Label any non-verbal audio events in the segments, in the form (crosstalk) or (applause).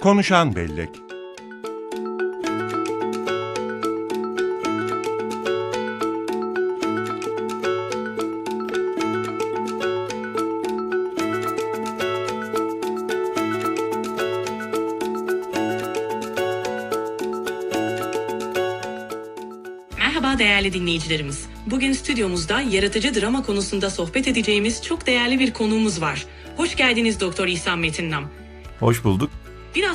Konuşan Bellek Merhaba değerli dinleyicilerimiz. Bugün stüdyomuzda yaratıcı drama konusunda sohbet edeceğimiz çok değerli bir konuğumuz var. Hoş geldiniz Doktor İhsan Metinnam. Hoş bulduk.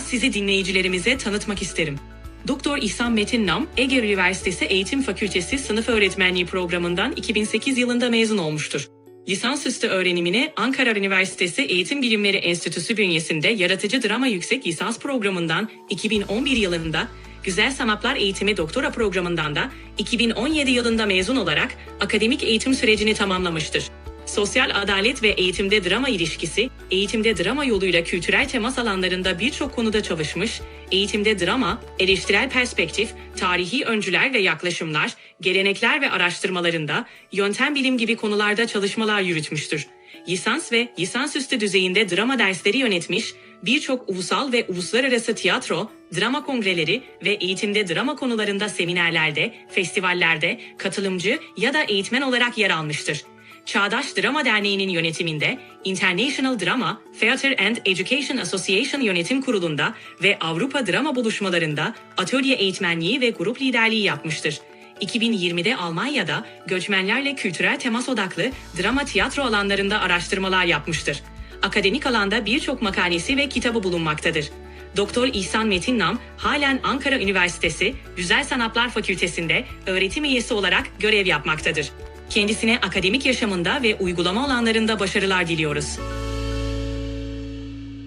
Sizi dinleyicilerimize tanıtmak isterim. Doktor İhsan Metinnam, Ege Üniversitesi Eğitim Fakültesi Sınıf Öğretmenliği programından 2008 yılında mezun olmuştur. Lisansüstü öğrenimini Ankara Üniversitesi Eğitim Bilimleri Enstitüsü bünyesinde Yaratıcı Drama Yüksek Lisans Programı'ndan 2011 yılında, Güzel Sanatlar Eğitimi Doktora Programı'ndan da 2017 yılında mezun olarak akademik eğitim sürecini tamamlamıştır. Sosyal adalet ve eğitimde drama ilişkisi, eğitimde drama yoluyla kültürel temas alanlarında birçok konuda çalışmış, eğitimde drama, eleştirel perspektif, tarihi öncüler ve yaklaşımlar, gelenekler ve araştırmalarında, yöntem bilim gibi konularda çalışmalar yürütmüştür. Lisans ve lisansüstü düzeyinde drama dersleri yönetmiş, birçok ulusal ve uluslararası tiyatro, drama kongreleri ve eğitimde drama konularında seminerlerde, festivallerde katılımcı ya da eğitmen olarak yer almıştır. Çağdaş Drama Derneği'nin yönetiminde International Drama, Theatre and Education Association Yönetim Kurulu'nda ve Avrupa Drama Buluşmalarında atölye eğitmenliği ve grup liderliği yapmıştır. 2020'de Almanya'da göçmenlerle kültürel temas odaklı drama tiyatro alanlarında araştırmalar yapmıştır. Akademik alanda birçok makalesi ve kitabı bulunmaktadır. Doktor İhsan Metinnam halen Ankara Üniversitesi Güzel Sanatlar Fakültesi'nde öğretim üyesi olarak görev yapmaktadır. Kendisine akademik yaşamında ve uygulama alanlarında başarılar diliyoruz.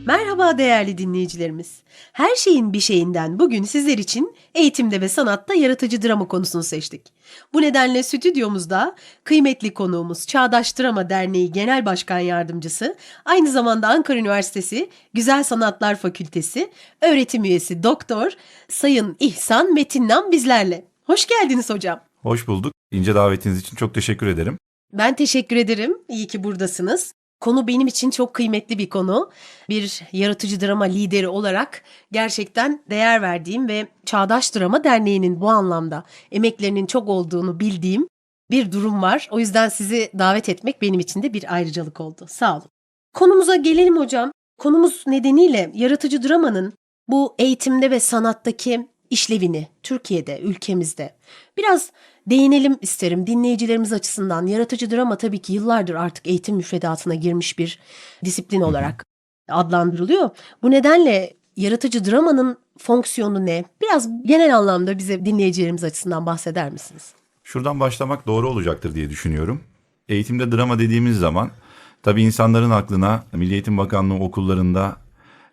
Merhaba değerli dinleyicilerimiz. Her şeyin bir şeyinden bugün sizler için eğitimde ve sanatta yaratıcı drama konusunu seçtik. Bu nedenle stüdyomuzda kıymetli konuğumuz Çağdaş Drama Derneği Genel Başkan Yardımcısı, aynı zamanda Ankara Üniversitesi Güzel Sanatlar Fakültesi öğretim üyesi doktor Sayın İhsan Metinnam bizlerle. Hoş geldiniz hocam. Hoş bulduk. İnce davetiniz için çok teşekkür ederim. Ben teşekkür ederim. İyi ki buradasınız. Konu benim için çok kıymetli bir konu. Bir yaratıcı drama lideri olarak gerçekten değer verdiğim ve Çağdaş Drama Derneği'nin bu anlamda emeklerinin çok olduğunu bildiğim bir durum var. O yüzden sizi davet etmek benim için de bir ayrıcalık oldu. Sağ olun. Konumuza gelelim hocam. Konumuz nedeniyle yaratıcı dramanın bu eğitimde ve sanattaki işlevini Türkiye'de, ülkemizde biraz değinelim isterim dinleyicilerimiz açısından. Yaratıcı drama tabii ki yıllardır artık eğitim müfredatına girmiş bir disiplin olarak adlandırılıyor. Bu nedenle yaratıcı dramanın fonksiyonu ne? Biraz genel anlamda bize dinleyicilerimiz açısından bahseder misiniz? Şuradan başlamak doğru olacaktır diye düşünüyorum. Eğitimde drama dediğimiz zaman tabii insanların aklına Milli Eğitim Bakanlığı okullarında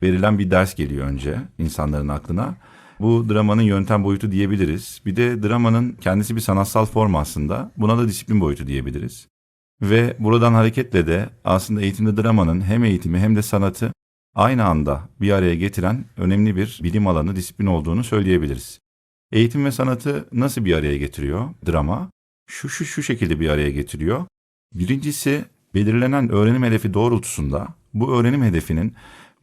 verilen bir ders geliyor önce insanların aklına. Bu dramanın yöntem boyutu diyebiliriz. Bir de dramanın kendisi bir sanatsal form aslında. Buna da disiplin boyutu diyebiliriz. Ve buradan hareketle de aslında eğitimde dramanın hem eğitimi hem de sanatı aynı anda bir araya getiren önemli bir bilim alanı, disiplin olduğunu söyleyebiliriz. Eğitim ve sanatı nasıl bir araya getiriyor drama? Şu şu şu şekilde bir araya getiriyor. Birincisi belirlenen öğrenim hedefi doğrultusunda bu öğrenim hedefinin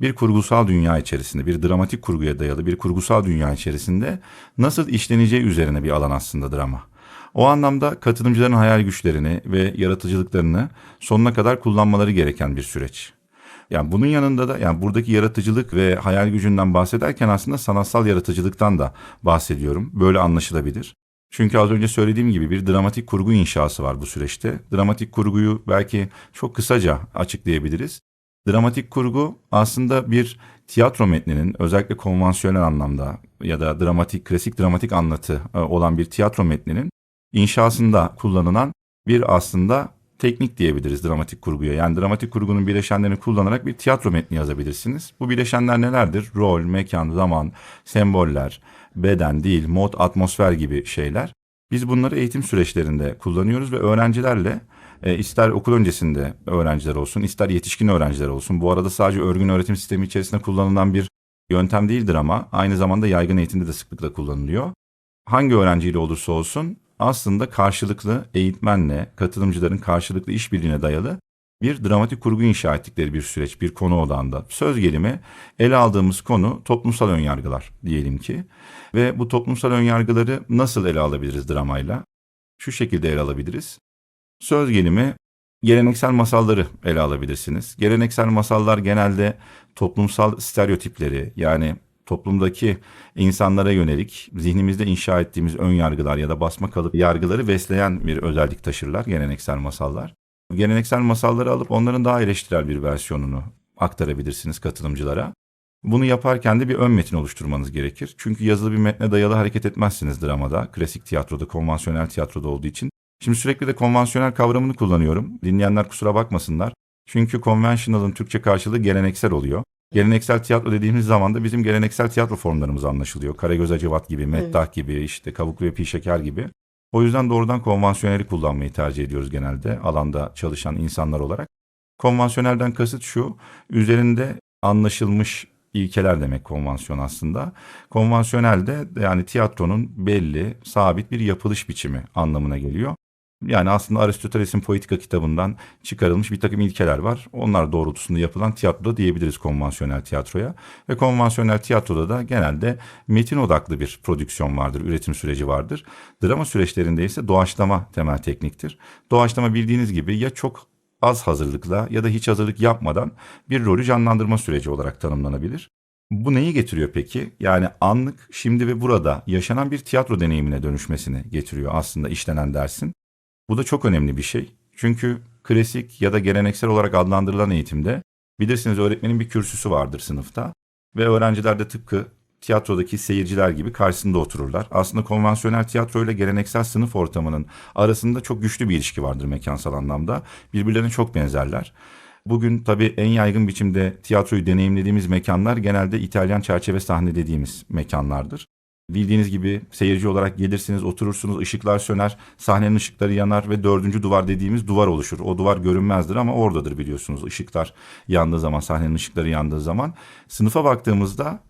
bir kurgusal dünya içerisinde, bir dramatik kurguya dayalı bir kurgusal dünya içerisinde nasıl işleneceği üzerine bir alan aslında drama. O anlamda katılımcıların hayal güçlerini ve yaratıcılıklarını sonuna kadar kullanmaları gereken bir süreç. Yani bunun yanında da yani buradaki yaratıcılık ve hayal gücünden bahsederken aslında sanatsal yaratıcılıktan da bahsediyorum. Böyle anlaşılabilir. Çünkü az önce söylediğim gibi bir dramatik kurgu inşası var bu süreçte. Dramatik kurguyu belki çok kısaca açıklayabiliriz. Dramatik kurgu aslında bir tiyatro metninin özellikle konvansiyonel anlamda ya da dramatik, klasik dramatik anlatı e, olan bir tiyatro metninin inşasında kullanılan bir aslında teknik diyebiliriz dramatik kurguya. Yani dramatik kurgunun bileşenlerini kullanarak bir tiyatro metni yazabilirsiniz. Bu bileşenler nelerdir? Rol, mekan, zaman, semboller, beden, dil, mod, atmosfer gibi şeyler. Biz bunları eğitim süreçlerinde kullanıyoruz ve öğrencilerle e, ister okul öncesinde öğrenciler olsun, ister yetişkin öğrenciler olsun. Bu arada sadece örgün öğretim sistemi içerisinde kullanılan bir yöntem değildir ama aynı zamanda yaygın eğitimde de sıklıkla kullanılıyor. Hangi öğrenciyle olursa olsun aslında karşılıklı eğitmenle, katılımcıların karşılıklı işbirliğine dayalı bir dramatik kurgu inşa ettikleri bir süreç, bir konu odağında. Söz gelimi ele aldığımız konu toplumsal önyargılar diyelim ki. Ve bu toplumsal önyargıları nasıl ele alabiliriz dramayla? Şu şekilde ele alabiliriz. Söz gelimi geleneksel masalları ele alabilirsiniz. Geleneksel masallar genelde toplumsal stereotipleri yani toplumdaki insanlara yönelik zihnimizde inşa ettiğimiz ön yargılar ya da basma kalıp yargıları besleyen bir özellik taşırlar geleneksel masallar. Geleneksel masalları alıp onların daha eleştirel bir versiyonunu aktarabilirsiniz katılımcılara. Bunu yaparken de bir ön metin oluşturmanız gerekir. Çünkü yazılı bir metne dayalı hareket etmezsiniz dramada, klasik tiyatroda, konvansiyonel tiyatroda olduğu için. Şimdi sürekli de konvansiyonel kavramını kullanıyorum. Dinleyenler kusura bakmasınlar. Çünkü conventional'ın Türkçe karşılığı geleneksel oluyor. Geleneksel tiyatro dediğimiz zaman da bizim geleneksel tiyatro formlarımız anlaşılıyor. Karagöz Hacivat gibi, Meddah gibi, işte Kavuklu ve Pi Şeker gibi. O yüzden doğrudan konvansiyoneli kullanmayı tercih ediyoruz genelde alanda çalışan insanlar olarak. Konvansiyonelden kasıt şu, üzerinde anlaşılmış ilkeler demek konvansiyon aslında. Konvansiyonel de yani tiyatronun belli, sabit bir yapılış biçimi anlamına geliyor. Yani aslında Aristoteles'in Poetika kitabından çıkarılmış bir takım ilkeler var. Onlar doğrultusunda yapılan tiyatroda diyebiliriz konvansiyonel tiyatroya. Ve konvansiyonel tiyatroda da genelde metin odaklı bir prodüksiyon vardır, üretim süreci vardır. Drama süreçlerinde ise doğaçlama temel tekniktir. Doğaçlama bildiğiniz gibi ya çok az hazırlıkla ya da hiç hazırlık yapmadan bir rolü canlandırma süreci olarak tanımlanabilir. Bu neyi getiriyor peki? Yani anlık, şimdi ve burada yaşanan bir tiyatro deneyimine dönüşmesini getiriyor aslında işlenen dersin. Bu da çok önemli bir şey. Çünkü klasik ya da geleneksel olarak adlandırılan eğitimde bilirsiniz öğretmenin bir kürsüsü vardır sınıfta ve öğrenciler de tıpkı tiyatrodaki seyirciler gibi karşısında otururlar. Aslında konvansiyonel tiyatro ile geleneksel sınıf ortamının arasında çok güçlü bir ilişki vardır mekansal anlamda. Birbirlerine çok benzerler. Bugün tabii en yaygın biçimde tiyatroyu deneyimlediğimiz mekanlar genelde İtalyan çerçeve sahne dediğimiz mekanlardır. Bildiğiniz gibi seyirci olarak gelirsiniz, oturursunuz, ışıklar söner, sahnenin ışıkları yanar ve dördüncü duvar dediğimiz duvar oluşur. O duvar görünmezdir ama oradadır biliyorsunuz. Işıklar yandığı zaman, sahnenin ışıkları yandığı zaman. Sınıfa baktığımızda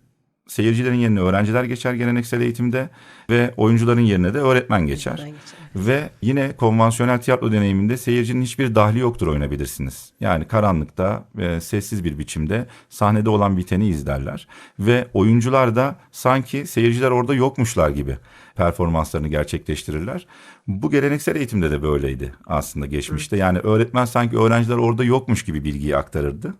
seyircilerin yerine öğrenciler geçer geleneksel eğitimde ve oyuncuların yerine de öğretmen geçer. Ve yine konvansiyonel tiyatro deneyiminde seyircinin hiçbir dahli yoktur oynayabilirsiniz. Yani karanlıkta ve sessiz bir biçimde sahnede olan biteni izlerler. Ve oyuncular da sanki seyirciler orada yokmuşlar gibi performanslarını gerçekleştirirler. Bu geleneksel eğitimde de böyleydi aslında geçmişte. Yani öğretmen sanki öğrenciler orada yokmuş gibi bilgiyi aktarırdı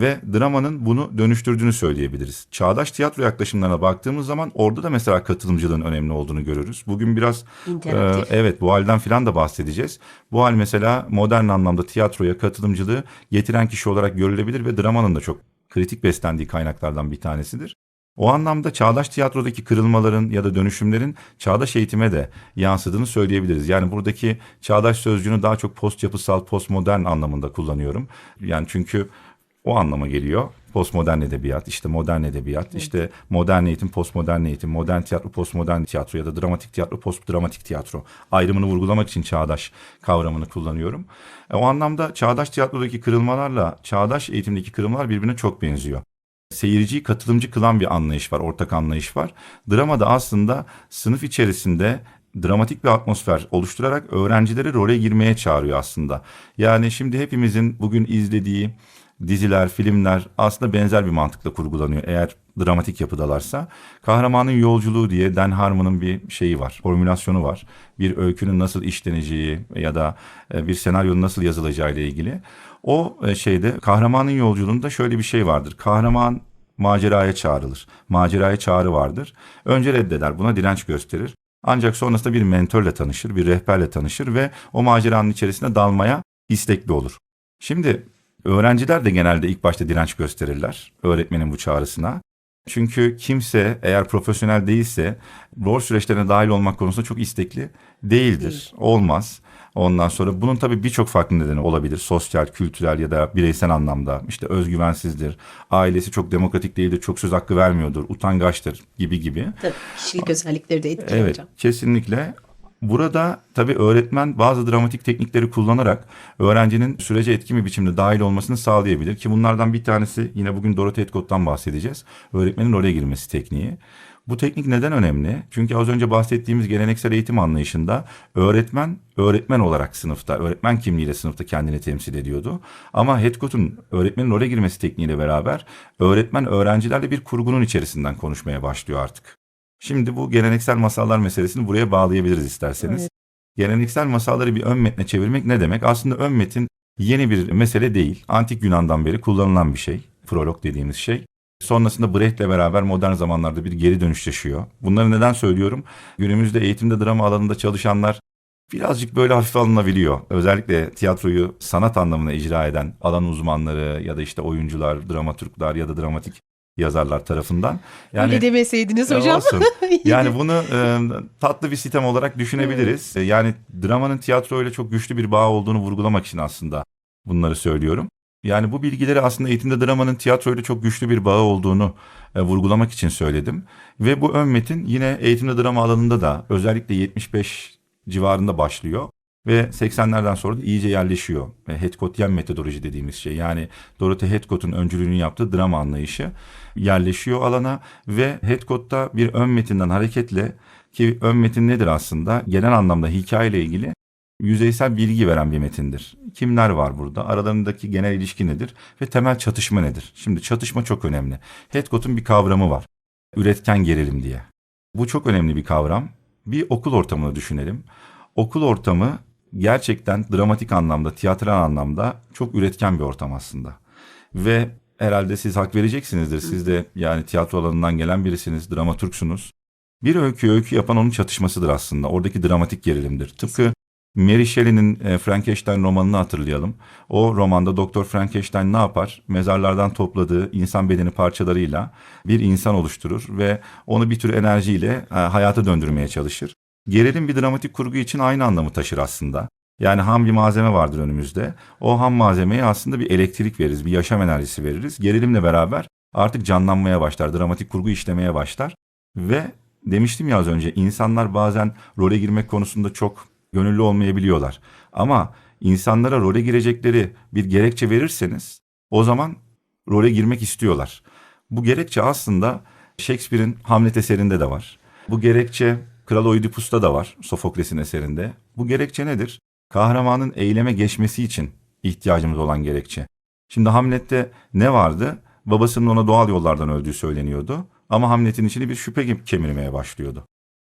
ve dramanın bunu dönüştürdüğünü söyleyebiliriz. Çağdaş tiyatro yaklaşımlarına baktığımız zaman orada da mesela katılımcılığın önemli olduğunu görürüz. Bugün biraz e, evet bu halden filan da bahsedeceğiz. Bu hal mesela modern anlamda tiyatroya katılımcılığı getiren kişi olarak görülebilir ve dramanın da çok kritik beslendiği kaynaklardan bir tanesidir. O anlamda çağdaş tiyatrodaki kırılmaların ya da dönüşümlerin çağdaş eğitime de yansıdığını söyleyebiliriz. Yani buradaki çağdaş sözcüğünü daha çok post yapısal, postmodern anlamında kullanıyorum. Yani çünkü o anlama geliyor. Postmodern edebiyat, işte modern edebiyat, işte modern eğitim, postmodern eğitim, modern tiyatro, postmodern tiyatro ya da dramatik tiyatro, postdramatik tiyatro ayrımını vurgulamak için çağdaş kavramını kullanıyorum. E, o anlamda çağdaş tiyatrodaki kırılmalarla çağdaş eğitimdeki kırılmalar birbirine çok benziyor seyirciyi katılımcı kılan bir anlayış var, ortak anlayış var. Dramada aslında sınıf içerisinde dramatik bir atmosfer oluşturarak öğrencileri role girmeye çağırıyor aslında. Yani şimdi hepimizin bugün izlediği diziler, filmler aslında benzer bir mantıkla kurgulanıyor eğer dramatik yapıdalarsa. Kahramanın yolculuğu diye Dan Harmon'ın bir şeyi var, formülasyonu var. Bir öykünün nasıl işleneceği ya da e, bir senaryonun nasıl yazılacağı ile ilgili. O e, şeyde kahramanın yolculuğunda şöyle bir şey vardır. Kahraman maceraya çağrılır. Maceraya çağrı vardır. Önce reddeder, buna direnç gösterir. Ancak sonrasında bir mentörle tanışır, bir rehberle tanışır ve o maceranın içerisine dalmaya istekli olur. Şimdi öğrenciler de genelde ilk başta direnç gösterirler öğretmenin bu çağrısına. Çünkü kimse eğer profesyonel değilse rol süreçlerine dahil olmak konusunda çok istekli değildir. Değil. Olmaz. Ondan sonra bunun tabii birçok farklı nedeni olabilir. Sosyal, kültürel ya da bireysel anlamda. İşte özgüvensizdir. Ailesi çok demokratik değildir. Çok söz hakkı vermiyordur. Utangaçtır gibi gibi. Tabii kişilik özellikleri de etkili Evet hocam. kesinlikle. Burada tabii öğretmen bazı dramatik teknikleri kullanarak öğrencinin sürece etkin bir biçimde dahil olmasını sağlayabilir. Ki bunlardan bir tanesi yine bugün Dorothy Edcott'tan bahsedeceğiz. Öğretmenin oraya girmesi tekniği. Bu teknik neden önemli? Çünkü az önce bahsettiğimiz geleneksel eğitim anlayışında öğretmen öğretmen olarak sınıfta, öğretmen kimliğiyle sınıfta kendini temsil ediyordu. Ama Headcote'un öğretmenin role girmesi tekniğiyle beraber öğretmen öğrencilerle bir kurgunun içerisinden konuşmaya başlıyor artık. Şimdi bu geleneksel masallar meselesini buraya bağlayabiliriz isterseniz. Evet. Geleneksel masalları bir ön metne çevirmek ne demek? Aslında ön metin yeni bir mesele değil. Antik Yunan'dan beri kullanılan bir şey. Prolog dediğimiz şey. Sonrasında Brecht'le beraber modern zamanlarda bir geri dönüş yaşıyor. Bunları neden söylüyorum? Günümüzde eğitimde drama alanında çalışanlar birazcık böyle hafif alınabiliyor. Özellikle tiyatroyu sanat anlamına icra eden alan uzmanları ya da işte oyuncular, dramaturglar ya da dramatik yazarlar tarafından. Yani Öyle demeseydiniz E, hocam. olsun. (laughs) Yani bunu e, tatlı bir sitem olarak düşünebiliriz. E, Yani dramanın tiyatroyla çok güçlü bir bağ olduğunu vurgulamak için aslında bunları söylüyorum. Yani bu bilgileri aslında eğitimde dramanın tiyatroyla çok güçlü bir bağı olduğunu e, vurgulamak için söyledim. Ve bu ön metin yine eğitimde drama alanında da özellikle 75 civarında başlıyor. Ve 80'lerden sonra da iyice yerleşiyor. Ve Headcote'yen metodoloji dediğimiz şey. Yani Dorothy Headcote'un öncülüğünü yaptığı drama anlayışı yerleşiyor alana ve Headcote'da bir ön metinden hareketle ki ön metin nedir aslında? Genel anlamda hikayeyle ilgili yüzeysel bilgi veren bir metindir. Kimler var burada? Aralarındaki genel ilişki nedir? Ve temel çatışma nedir? Şimdi çatışma çok önemli. Headcote'un bir kavramı var. Üretken gerilim diye. Bu çok önemli bir kavram. Bir okul ortamını düşünelim. Okul ortamı gerçekten dramatik anlamda, tiyatral anlamda çok üretken bir ortam aslında. Ve herhalde siz hak vereceksinizdir. Siz de yani tiyatro alanından gelen birisiniz, dramaturgsunuz. Bir öykü öykü yapan onun çatışmasıdır aslında. Oradaki dramatik gerilimdir. Tıpkı Mary Shelley'nin e, Frankenstein romanını hatırlayalım. O romanda Doktor Frankenstein ne yapar? Mezarlardan topladığı insan bedeni parçalarıyla bir insan oluşturur ve onu bir tür enerjiyle e, hayata döndürmeye çalışır. Gerilim bir dramatik kurgu için aynı anlamı taşır aslında. Yani ham bir malzeme vardır önümüzde. O ham malzemeye aslında bir elektrik veririz, bir yaşam enerjisi veririz. Gerilimle beraber artık canlanmaya başlar, dramatik kurgu işlemeye başlar. Ve demiştim ya az önce insanlar bazen role girmek konusunda çok gönüllü olmayabiliyorlar. Ama insanlara role girecekleri bir gerekçe verirseniz o zaman role girmek istiyorlar. Bu gerekçe aslında Shakespeare'in Hamlet eserinde de var. Bu gerekçe Kral Oidipus'ta da var Sofokles'in eserinde. Bu gerekçe nedir? Kahramanın eyleme geçmesi için ihtiyacımız olan gerekçe. Şimdi Hamlet'te ne vardı? Babasının ona doğal yollardan öldüğü söyleniyordu. Ama Hamlet'in içini bir şüphe kemirmeye başlıyordu.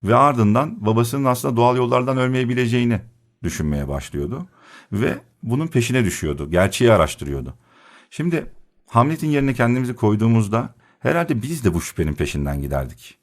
Ve ardından babasının aslında doğal yollardan ölmeyebileceğini düşünmeye başlıyordu. Ve bunun peşine düşüyordu. Gerçeği araştırıyordu. Şimdi Hamlet'in yerine kendimizi koyduğumuzda herhalde biz de bu şüphenin peşinden giderdik.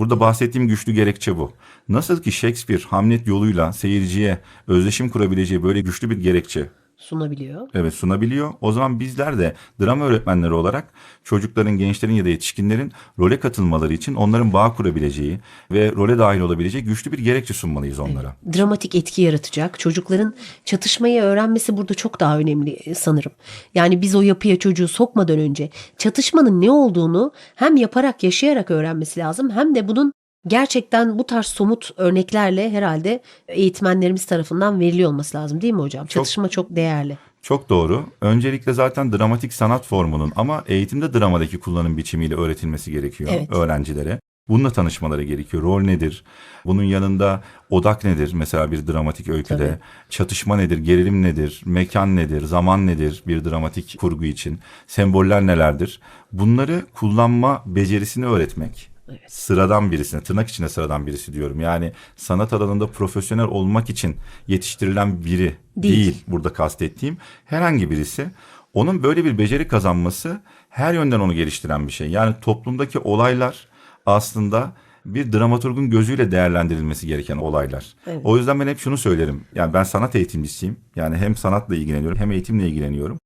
Burada bahsettiğim güçlü gerekçe bu. Nasıl ki Shakespeare Hamlet yoluyla seyirciye özdeşim kurabileceği böyle güçlü bir gerekçe Sunabiliyor. evet sunabiliyor. O zaman bizler de drama öğretmenleri olarak çocukların, gençlerin ya da yetişkinlerin role katılmaları için onların bağ kurabileceği ve role dahil olabileceği güçlü bir gerekçe sunmalıyız onlara. dramatik etki yaratacak. Çocukların çatışmayı öğrenmesi burada çok daha önemli e, sanırım. Yani biz o yapıya çocuğu sokmadan önce çatışmanın ne olduğunu hem yaparak yaşayarak öğrenmesi lazım hem de bunun gerçekten bu tarz somut örneklerle herhalde eğitmenlerimiz tarafından veriliyor olması lazım değil mi hocam? Çatışma çok değerli. Çok doğru. Öncelikle zaten dramatik sanat formunun ama eğitimde dramadaki kullanım biçimiyle öğretilmesi gerekiyor Evet. öğrencilere. Bununla tanışmaları gerekiyor. Rol nedir? Bunun yanında odak nedir? Mesela bir dramatik öyküde. Tabii. Çatışma nedir? Gerilim nedir? Mekan nedir? Zaman nedir? Bir dramatik kurgu için. Semboller nelerdir? Bunları kullanma becerisini öğretmek. Evet. Sıradan birisine, tırnak içinde sıradan birisi diyorum. Yani sanat alanında profesyonel olmak için yetiştirilen biri Değil. değil burada kastettiğim herhangi birisi onun böyle bir beceri kazanması her yönden onu geliştiren bir şey. Yani toplumdaki olaylar aslında bir dramaturgun gözüyle değerlendirilmesi gereken olaylar. Evet. O yüzden ben hep şunu söylerim. Yani ben sanat eğitimcisiyim. Yani hem sanatla ilgileniyorum hem eğitimle ilgileniyorum.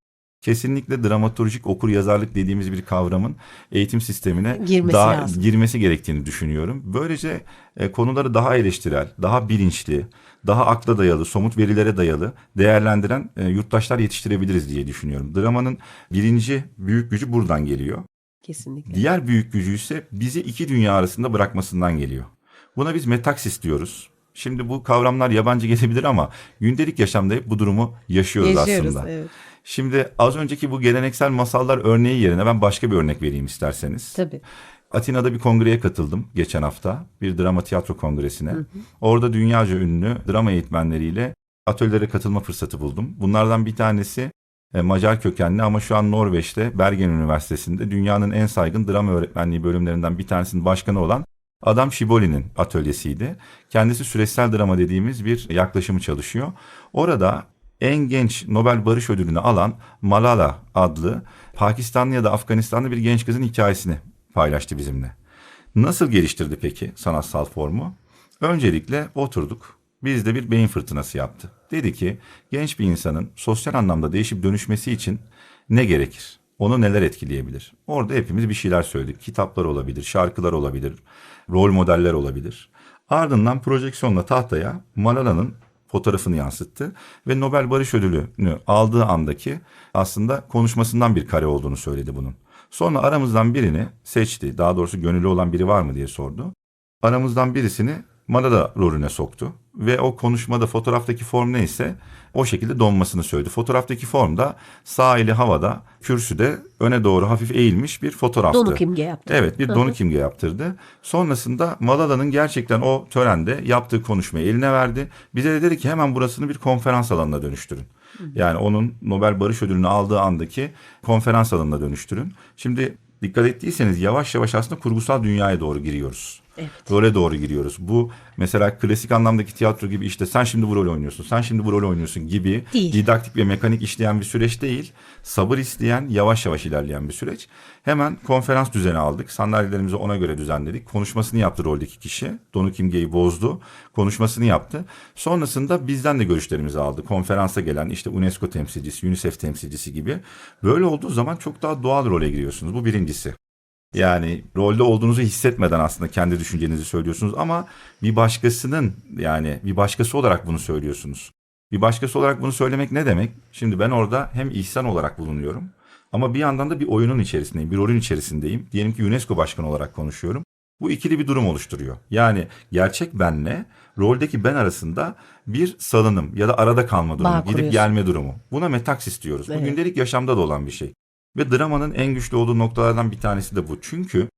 Kesinlikle dramaturjik okur yazarlık dediğimiz bir kavramın eğitim sistemine Girmesi daha lazım. girmesi gerektiğini düşünüyorum. Böylece e, konuları daha eleştirel, daha bilinçli, daha akla dayalı, somut verilere dayalı değerlendiren e, yurttaşlar yetiştirebiliriz diye düşünüyorum. Dramanın birinci büyük gücü buradan geliyor. Kesinlikle. Diğer büyük gücü ise bizi iki dünya arasında bırakmasından geliyor. Buna biz metaksis diyoruz. Şimdi bu kavramlar yabancı gelebilir ama gündelik yaşamda hep bu durumu yaşıyoruz, Yaşıyoruz, aslında. evet. Şimdi az önceki bu geleneksel masallar örneği yerine ben başka bir örnek vereyim isterseniz. Tabii. Atina'da bir kongreye katıldım geçen hafta. Bir drama tiyatro kongresine. Orada dünyaca ünlü drama eğitmenleriyle atölyelere katılma fırsatı buldum. Bunlardan bir tanesi e, Macar kökenli ama şu an Norveç'te Bergen Üniversitesi'nde dünyanın en saygın drama öğretmenliği bölümlerinden bir tanesinin başkanı olan Adam Şiboli'nin atölyesiydi. Kendisi süreçsel drama dediğimiz bir yaklaşımı çalışıyor. Orada en genç Nobel Barış Ödülünü alan Malala adlı Pakistanlı ya da Afganistanlı bir genç kızın hikayesini paylaştı bizimle. Nasıl geliştirdi peki sanatsal formu? Öncelikle oturduk. Bizde bir beyin fırtınası yaptı. Dedi ki genç bir insanın sosyal anlamda değişip dönüşmesi için ne gerekir? Onu neler etkileyebilir? Orada hepimiz bir şeyler söyledik. Kitaplar olabilir, şarkılar olabilir, rol modeller olabilir. Ardından projeksiyonla tahtaya Malala'nın fotoğrafını yansıttı ve Nobel Barış Ödülü'nü aldığı andaki aslında konuşmasından bir kare olduğunu söyledi bunun. Sonra aramızdan birini seçti. Daha doğrusu gönüllü olan biri var mı diye sordu. Aramızdan birisini Malala rolüne soktu ve o konuşmada fotoğraftaki form neyse o şekilde donmasını söyledi. Fotoğraftaki formda sağ eli havada, kürsüde öne doğru hafif eğilmiş bir fotoğraftı. Donu kimge yaptı. Evet bir Hı donu hı. kimge yaptırdı. Sonrasında Malala'nın gerçekten o törende yaptığı konuşmayı eline verdi. Bize de dedi ki hemen burasını bir konferans alanına dönüştürün. Yani onun Nobel Barış Ödülünü aldığı andaki konferans alanına dönüştürün. Şimdi dikkat ettiyseniz yavaş yavaş aslında kurgusal dünyaya doğru giriyoruz. Evet. Role doğru giriyoruz. Bu mesela klasik anlamdaki tiyatro gibi işte sen şimdi bu rolü oynuyorsun, sen şimdi bu rolü oynuyorsun gibi Değil. didaktik ve mekanik işleyen bir süreç değil. Sabır isteyen, yavaş yavaş ilerleyen bir süreç. Hemen konferans düzeni aldık. Sandalyelerimizi ona göre düzenledik. Konuşmasını yaptı roldeki kişi. Donu Kimge'yi bozdu. Konuşmasını yaptı. Sonrasında bizden de görüşlerimizi aldı. Konferansa gelen işte UNESCO temsilcisi, UNICEF temsilcisi gibi. Böyle olduğu zaman çok daha doğal role giriyorsunuz. Bu birincisi. Yani rolde olduğunuzu hissetmeden aslında kendi düşüncenizi söylüyorsunuz ama bir başkasının yani bir başkası olarak bunu söylüyorsunuz. Bir başkası olarak bunu söylemek ne demek? Şimdi ben orada hem ihsan olarak bulunuyorum ama bir yandan da bir oyunun içerisindeyim, bir rolün içerisindeyim. Diyelim ki UNESCO başkanı olarak konuşuyorum. Bu ikili bir durum oluşturuyor. Yani gerçek benle roldeki ben arasında bir salınım ya da arada kalma durumu, Bağ gidip kuruyorsun. gelme durumu. Buna metaksis diyoruz. Bu Evet. gündelik yaşamda da olan bir şey. Ve dramanın en güçlü olduğu noktalardan bir tanesi de bu. Çünkü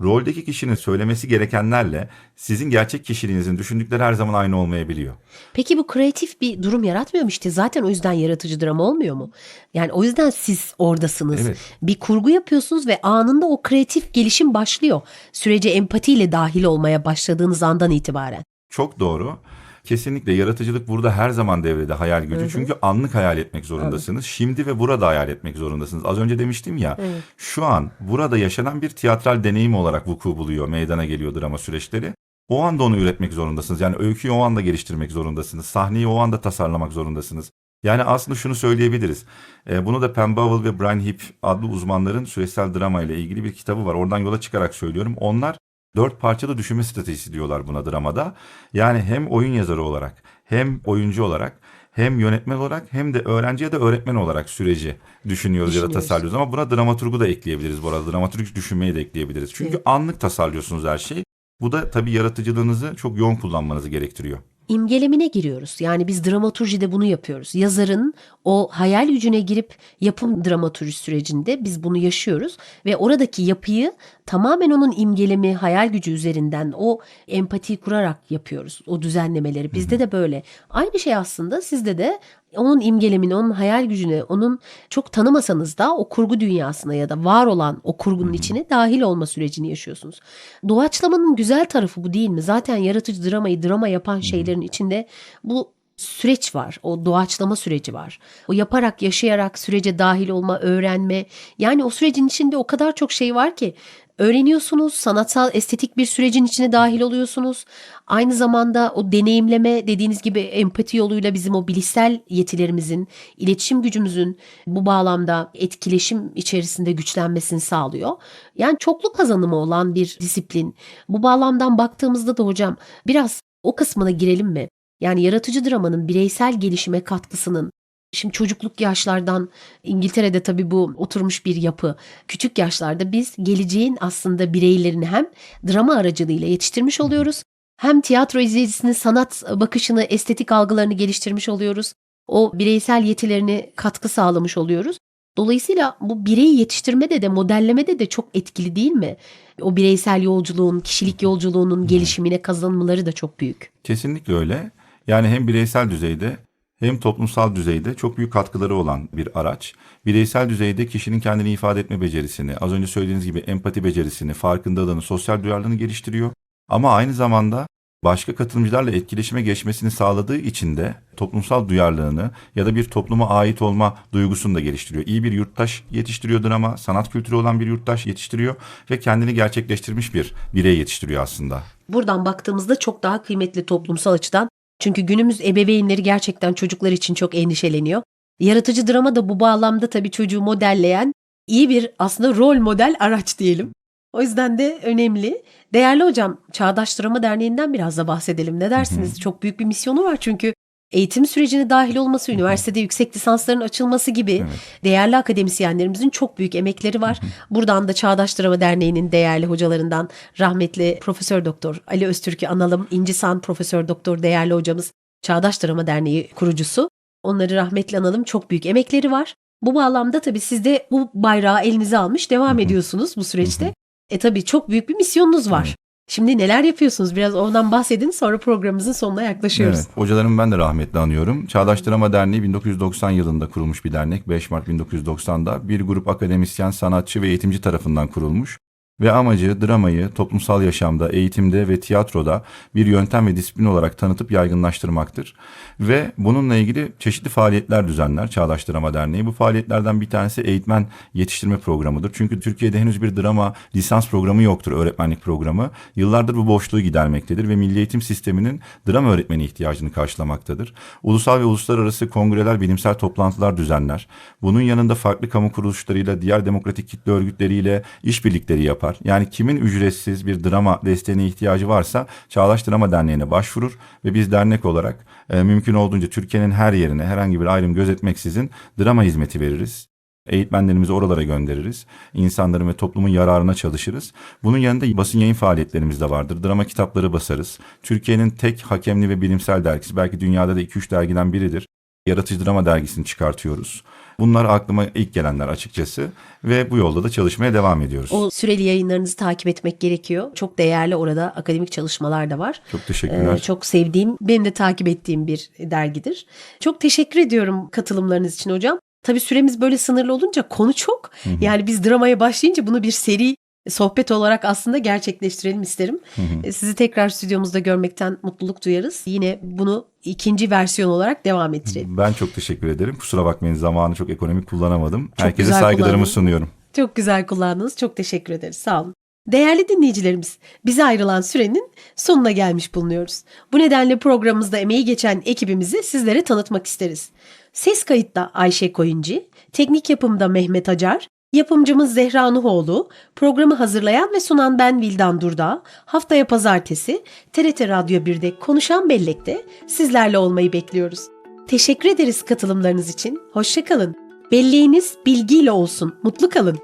roldeki kişinin söylemesi gerekenlerle sizin gerçek kişiliğinizin düşündükleri her zaman aynı olmayabiliyor. Peki bu kreatif bir durum yaratmıyor mu işte? Zaten o yüzden yaratıcı drama olmuyor mu? Yani o yüzden siz oradasınız. Evet. Bir kurgu yapıyorsunuz ve anında o kreatif gelişim başlıyor. Sürece empatiyle dahil olmaya başladığınız andan itibaren. Çok doğru. Kesinlikle yaratıcılık burada her zaman devrede hayal gücü. Çünkü anlık hayal etmek zorundasınız. Şimdi ve burada hayal etmek zorundasınız. Az önce demiştim ya. Şu an burada yaşanan bir tiyatral deneyim olarak vuku buluyor, meydana geliyor drama süreçleri. O anda onu üretmek zorundasınız. Yani öyküyü o anda geliştirmek zorundasınız. Sahneyi o anda tasarlamak zorundasınız. Yani aslında şunu söyleyebiliriz. E, bunu da Pam Bowell ve Brian Heap adlı uzmanların süreçsel drama ile ilgili bir kitabı var. Oradan yola çıkarak söylüyorum. Onlar dört parçalı düşünme stratejisi diyorlar buna dramada. Yani hem oyun yazarı olarak, hem oyuncu olarak, hem yönetmen olarak hem de öğrenci ya da öğretmen olarak süreci düşünüyoruz ya da tasarlıyoruz. Ama buna dramaturgu da ekleyebiliriz bu arada. Dramaturg düşünmeyi de ekleyebiliriz. Çünkü Evet. anlık tasarlıyorsunuz her şeyi. Bu da tabii yaratıcılığınızı çok yoğun kullanmanızı gerektiriyor. İmgelemine giriyoruz. Yani biz dramaturjide bunu yapıyoruz. Yazarın o hayal gücüne girip yapım dramaturji sürecinde biz bunu yaşıyoruz ve oradaki yapıyı tamamen onun imgelemi, hayal gücü üzerinden o empati kurarak yapıyoruz. O düzenlemeleri. Bizde de böyle. Aynı şey aslında sizde de onun imgelemini, onun hayal gücüne, onun çok tanımasanız da o kurgu dünyasına ya da var olan o kurgunun içine dahil olma sürecini yaşıyorsunuz. Doğaçlamanın güzel tarafı bu değil mi? Zaten yaratıcı dramayı drama yapan şeylerin içinde bu süreç var. O doğaçlama süreci var. O yaparak, yaşayarak sürece dahil olma, öğrenme. Yani o sürecin içinde o kadar çok şey var ki öğreniyorsunuz, sanatsal, estetik bir sürecin içine dahil oluyorsunuz. Aynı zamanda o deneyimleme dediğiniz gibi empati yoluyla bizim o bilişsel yetilerimizin, iletişim gücümüzün bu bağlamda etkileşim içerisinde güçlenmesini sağlıyor. Yani çoklu kazanımı olan bir disiplin. Bu bağlamdan baktığımızda da hocam biraz o kısmına girelim mi? Yani yaratıcı dramanın bireysel gelişime katkısının Şimdi çocukluk yaşlardan İngiltere'de tabii bu oturmuş bir yapı. Küçük yaşlarda biz geleceğin aslında bireylerini hem drama aracılığıyla yetiştirmiş oluyoruz. Hem tiyatro izleyicisinin sanat bakışını, estetik algılarını geliştirmiş oluyoruz. O bireysel yetilerini katkı sağlamış oluyoruz. Dolayısıyla bu bireyi yetiştirmede de modellemede de çok etkili değil mi? O bireysel yolculuğun, kişilik yolculuğunun gelişimine kazanımları da çok büyük. Kesinlikle öyle. Yani hem bireysel düzeyde hem toplumsal düzeyde çok büyük katkıları olan bir araç. Bireysel düzeyde kişinin kendini ifade etme becerisini, az önce söylediğiniz gibi empati becerisini, farkındalığını, sosyal duyarlılığını geliştiriyor. Ama aynı zamanda başka katılımcılarla etkileşime geçmesini sağladığı için de toplumsal duyarlılığını ya da bir topluma ait olma duygusunu da geliştiriyor. İyi bir yurttaş yetiştiriyor drama, sanat kültürü olan bir yurttaş yetiştiriyor ve kendini gerçekleştirmiş bir birey yetiştiriyor aslında. Buradan baktığımızda çok daha kıymetli toplumsal açıdan. Çünkü günümüz ebeveynleri gerçekten çocuklar için çok endişeleniyor. Yaratıcı drama da bu bağlamda tabii çocuğu modelleyen iyi bir aslında rol model araç diyelim. O yüzden de önemli. Değerli hocam, Çağdaş Drama Derneği'nden biraz da bahsedelim. Ne dersiniz? Çok büyük bir misyonu var çünkü eğitim sürecine dahil olması, üniversitede yüksek lisansların açılması gibi Evet. değerli akademisyenlerimizin çok büyük emekleri var. Buradan da Çağdaş Drama Derneği'nin değerli hocalarından rahmetli Profesör Doktor Ali Öztürk'ü analım. İncisan Profesör Doktor değerli hocamız Çağdaş Drama Derneği kurucusu. Onları rahmetli analım. Çok büyük emekleri var. Bu bağlamda tabii siz de bu bayrağı elinize almış devam ediyorsunuz bu süreçte. E tabii çok büyük bir misyonunuz var. Şimdi neler yapıyorsunuz? Biraz ondan bahsedin sonra programımızın sonuna yaklaşıyoruz. Evet, hocalarımı ben de rahmetli anıyorum. Çağdaş Drama Derneği 1990 yılında kurulmuş bir dernek. 5 Mart 1990'da bir grup akademisyen, sanatçı ve eğitimci tarafından kurulmuş. Ve amacı dramayı toplumsal yaşamda, eğitimde ve tiyatroda bir yöntem ve disiplin olarak tanıtıp yaygınlaştırmaktır. Ve bununla ilgili çeşitli faaliyetler düzenler Çağdaş Drama Derneği. Bu faaliyetlerden bir tanesi eğitmen yetiştirme programıdır. Çünkü Türkiye'de henüz bir drama lisans programı yoktur, öğretmenlik programı. Yıllardır bu boşluğu gidermektedir ve milli eğitim sisteminin drama öğretmeni ihtiyacını karşılamaktadır. Ulusal ve uluslararası kongreler, bilimsel toplantılar düzenler. Bunun yanında farklı kamu kuruluşlarıyla, diğer demokratik kitle örgütleriyle işbirlikleri yapar. Yani kimin ücretsiz bir drama desteğine ihtiyacı varsa Çağdaş Drama Derneği'ne başvurur ve biz dernek olarak e, mümkün olduğunca Türkiye'nin her yerine herhangi bir ayrım gözetmeksizin drama hizmeti veririz. Eğitmenlerimizi oralara göndeririz. İnsanların ve toplumun yararına çalışırız. Bunun yanında basın yayın faaliyetlerimiz de vardır. Drama kitapları basarız. Türkiye'nin tek hakemli ve bilimsel dergisi. Belki dünyada da 2-3 dergiden biridir. Yaratıcı Drama dergisini çıkartıyoruz. Bunlar aklıma ilk gelenler açıkçası ve bu yolda da çalışmaya devam ediyoruz. O süreli yayınlarınızı takip etmek gerekiyor. Çok değerli orada akademik çalışmalar da var. Çok teşekkürler. Ee, çok sevdiğim, benim de takip ettiğim bir dergidir. Çok teşekkür ediyorum katılımlarınız için hocam. Tabii süremiz böyle sınırlı olunca konu çok. Yani biz dramaya başlayınca bunu bir seri sohbet olarak aslında gerçekleştirelim isterim. Ee, Sizi tekrar stüdyomuzda görmekten mutluluk duyarız. Yine bunu ikinci versiyon olarak devam ettirelim. Ben çok teşekkür ederim. Kusura bakmayın zamanı çok ekonomik kullanamadım. Çok Herkese saygılarımı kullandın. sunuyorum. Çok güzel kullandınız. Çok teşekkür ederiz. Sağ olun. Değerli dinleyicilerimiz, bize ayrılan sürenin sonuna gelmiş bulunuyoruz. Bu nedenle programımızda emeği geçen ekibimizi sizlere tanıtmak isteriz. Ses kayıtta Ayşe Koyuncu, teknik yapımda Mehmet Acar, yapımcımız Zehra Nuhoğlu, programı hazırlayan ve sunan ben Vildan Durdağ, haftaya pazartesi TRT Radyo 1'de Konuşan Bellek'te sizlerle olmayı bekliyoruz. Teşekkür ederiz katılımlarınız için. Hoşçakalın. Belleğiniz bilgiyle olsun. Mutlu kalın.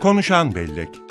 Konuşan Bellek